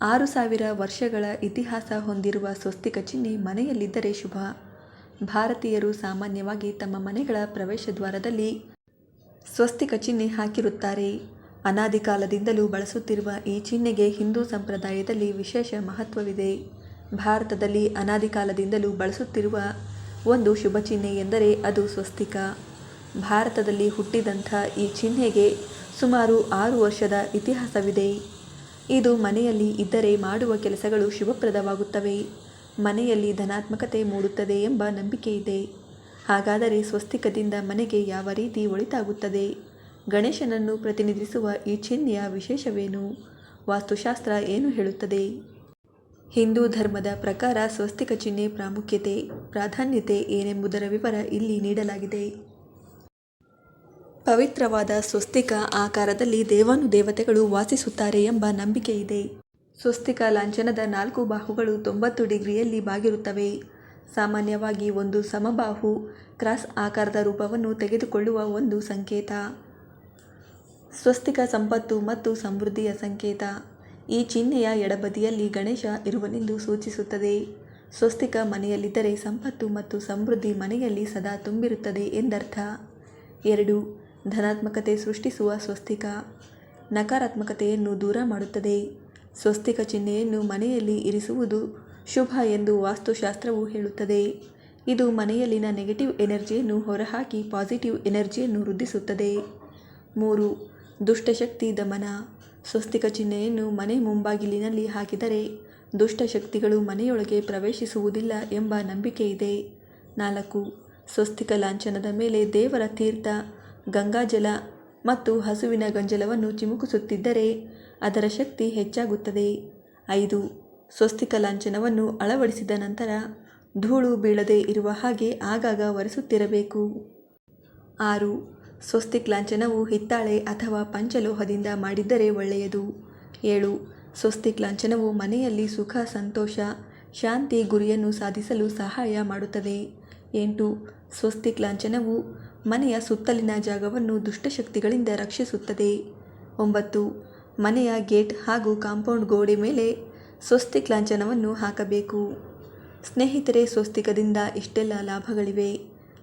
ಆರು ಸಾವಿರ ವರ್ಷಗಳ ಇತಿಹಾಸ ಹೊಂದಿರುವ ಸ್ವಸ್ತಿಕ ಚಿಹ್ನೆ ಮನೆಯಲ್ಲಿದ್ದರೆ ಶುಭ. ಭಾರತೀಯರು ಸಾಮಾನ್ಯವಾಗಿ ತಮ್ಮ ಮನೆಗಳ ಪ್ರವೇಶ ದ್ವಾರದಲ್ಲಿ ಸ್ವಸ್ತಿಕ ಚಿಹ್ನೆ ಹಾಕಿರುತ್ತಾರೆ. ಅನಾದಿ ಕಾಲದಿಂದಲೂ ಬಳಸುತ್ತಿರುವ ಈ ಚಿಹ್ನೆಗೆ ಹಿಂದೂ ಸಂಪ್ರದಾಯದಲ್ಲಿ ವಿಶೇಷ ಮಹತ್ವವಿದೆ. ಭಾರತದಲ್ಲಿ ಅನಾದಿ ಕಾಲದಿಂದಲೂ ಬಳಸುತ್ತಿರುವ ಒಂದು ಶುಭ ಚಿಹ್ನೆ ಎಂದರೆ ಅದು ಸ್ವಸ್ತಿಕ. ಭಾರತದಲ್ಲಿ ಹುಟ್ಟಿದಂಥ ಈ ಚಿಹ್ನೆಗೆ ಸುಮಾರು ಆರು ವರ್ಷದ ಇತಿಹಾಸವಿದೆ. ಇದು ಮನೆಯಲ್ಲಿ ಇದ್ದರೆ ಮಾಡುವ ಕೆಲಸಗಳು ಶುಭಪ್ರದವಾಗುತ್ತವೆ. ಮನೆಯಲ್ಲಿ ಧನಾತ್ಮಕತೆ ಮೂಡುತ್ತದೆ ಎಂಬ ನಂಬಿಕೆ ಇದೆ. ಹಾಗಾದರೆ ಸ್ವಸ್ತಿಕದಿಂದ ಮನೆಗೆ ಯಾವ ರೀತಿ ಒಳಿತಾಗುತ್ತದೆ? ಗಣೇಶನನ್ನು ಪ್ರತಿನಿಧಿಸುವ ಈ ಚಿಹ್ನೆಯ ವಿಶೇಷವೇನು? ವಾಸ್ತುಶಾಸ್ತ್ರ ಏನು ಹೇಳುತ್ತದೆ? ಹಿಂದೂ ಧರ್ಮದ ಪ್ರಕಾರ ಸ್ವಸ್ತಿಕ ಚಿಹ್ನೆ ಪ್ರಾಮುಖ್ಯತೆ, ಪ್ರಾಧಾನ್ಯತೆ ಏನೆಂಬುದರ ವಿವರ ಇಲ್ಲಿ ನೀಡಲಾಗಿದೆ. ಪವಿತ್ರವಾದ ಸ್ವಸ್ತಿಕ ಆಕಾರದಲ್ಲಿ ದೇವಾನು ದೇವತೆಗಳು ವಾಸಿಸುತ್ತಾರೆ ಎಂಬ ನಂಬಿಕೆ ಇದೆ. ಸ್ವಸ್ತಿಕ ಲಾಂಛನದ ನಾಲ್ಕು ಬಾಹುಗಳು ತೊಂಬತ್ತು ಡಿಗ್ರಿಯಲ್ಲಿ ಬಾಗಿರುತ್ತವೆ. ಸಾಮಾನ್ಯವಾಗಿ ಒಂದು ಸಮಬಾಹು ಕ್ರಾಸ್ ಆಕಾರದ ರೂಪವನ್ನು ತೆಗೆದುಕೊಳ್ಳುವ ಒಂದು ಸಂಕೇತ. ಸ್ವಸ್ತಿಕ ಸಂಪತ್ತು ಮತ್ತು ಸಮೃದ್ಧಿಯ ಸಂಕೇತ. ಈ ಚಿಹ್ನೆಯ ಎಡಬದಿಯಲ್ಲಿ ಗಣೇಶ ಇರುವನೆಂದು ಸೂಚಿಸುತ್ತದೆ. ಸ್ವಸ್ತಿಕ ಮನೆಯಲ್ಲಿದ್ದರೆ ಸಂಪತ್ತು ಮತ್ತು ಸಮೃದ್ಧಿ ಮನೆಯಲ್ಲಿ ಸದಾ ತುಂಬಿರುತ್ತದೆ ಎಂದರ್ಥ. ಎರಡು ಧನಾತ್ಮಕತೆ ಸೃಷ್ಟಿಸುವ ಸ್ವಸ್ತಿಕ. ನಕಾರಾತ್ಮಕತೆಯನ್ನು ದೂರ ಮಾಡುತ್ತದೆ. ಸ್ವಸ್ತಿಕ ಚಿಹ್ನೆಯನ್ನು ಮನೆಯಲ್ಲಿ ಇರಿಸುವುದು ಶುಭ ಎಂದು ವಾಸ್ತುಶಾಸ್ತ್ರವು ಹೇಳುತ್ತದೆ. ಇದು ಮನೆಯಲ್ಲಿನ ನೆಗೆಟಿವ್ ಎನರ್ಜಿಯನ್ನು ಹೊರಹಾಕಿ ಪಾಸಿಟಿವ್ ಎನರ್ಜಿಯನ್ನು ವೃದ್ಧಿಸುತ್ತದೆ. ಮೂರು, ದುಷ್ಟಶಕ್ತಿ ದಮನ. ಸ್ವಸ್ತಿಕ ಚಿಹ್ನೆಯನ್ನು ಮನೆ ಮುಂಬಾಗಿಲಿನಲ್ಲಿ ಹಾಕಿದರೆ ದುಷ್ಟಶಕ್ತಿಗಳು ಮನೆಯೊಳಗೆ ಪ್ರವೇಶಿಸುವುದಿಲ್ಲ ಎಂಬ ನಂಬಿಕೆ ಇದೆ ನಾಲ್ಕು, ಸ್ವಸ್ತಿಕ ಲಾಂಛನದ ಮೇಲೆ ದೇವರ ತೀರ್ಥ. ಗಂಗಾಜಲ ಮತ್ತು ಹಸುವಿನ ಗಂಜಲವನ್ನು ಚಿಮುಕಿಸುತ್ತಿದ್ದರೆ ಅದರ ಶಕ್ತಿ ಹೆಚ್ಚಾಗುತ್ತದೆ. ಐದು. ಸ್ವಸ್ತಿಕ ಲಾಂಛನವನ್ನು ಅಳವಡಿಸಿದ ನಂತರ ಧೂಳು ಬೀಳದೆ ಇರುವ ಹಾಗೆ ಆಗಾಗ ಒರೆಸುತ್ತಿರಬೇಕು. ಆರು. ಸ್ವಸ್ತಿಕ್ ಲಾಂಛನವು ಹಿತ್ತಾಳೆ ಅಥವಾ ಪಂಚಲೋಹದಿಂದ ಮಾಡಿದ್ದರೆ ಒಳ್ಳೆಯದು. ಏಳು. ಸ್ವಸ್ತಿಕ್ ಲಾಂಛನವು ಮನೆಯಲ್ಲಿ ಸುಖ, ಸಂತೋಷ, ಶಾಂತಿ, ಗುರಿಯನ್ನು ಸಾಧಿಸಲು ಸಹಾಯ ಮಾಡುತ್ತದೆ. ಎಂಟು. ಸ್ವಸ್ತಿಕ್ ಲಾಂಛನವು ಮನೆಯ ಸುತ್ತಲಿನ ಜಾಗವನ್ನು ದುಷ್ಟಶಕ್ತಿಗಳಿಂದ ರಕ್ಷಿಸುತ್ತದೆ. ಒಂಬತ್ತು, ಮನೆಯ ಗೇಟ್ ಹಾಗೂ ಕಾಂಪೌಂಡ್ ಗೋಡೆ ಮೇಲೆ ಸ್ವಸ್ತಿಕ್ ಲಾಂಛನವನ್ನು ಹಾಕಬೇಕು. ಸ್ನೇಹಿತರೆ, ಸ್ವಸ್ತಿಕದಿಂದ ಇಷ್ಟೆಲ್ಲ ಲಾಭಗಳಿವೆ.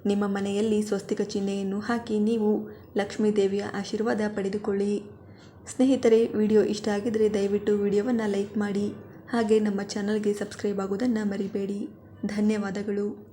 ನಿಮ್ಮ ಮನೆಯಲ್ಲಿ ಸ್ವಸ್ತಿಕ ಚಿಹ್ನೆಯನ್ನು ಹಾಕಿ ನೀವು ಲಕ್ಷ್ಮೀ ದೇವಿಯ ಆಶೀರ್ವಾದ ಪಡೆದುಕೊಳ್ಳಿ. ಸ್ನೇಹಿತರೆ, ವಿಡಿಯೋ ಇಷ್ಟ ಆಗಿದರೆ ದಯವಿಟ್ಟು ವಿಡಿಯೋವನ್ನು ಲೈಕ್ ಮಾಡಿ. ಹಾಗೆ ನಮ್ಮ ಚಾನಲ್ಗೆ ಸಬ್ಸ್ಕ್ರೈಬ್ ಆಗುವುದನ್ನು ಮರಿಬೇಡಿ. ಧನ್ಯವಾದಗಳು.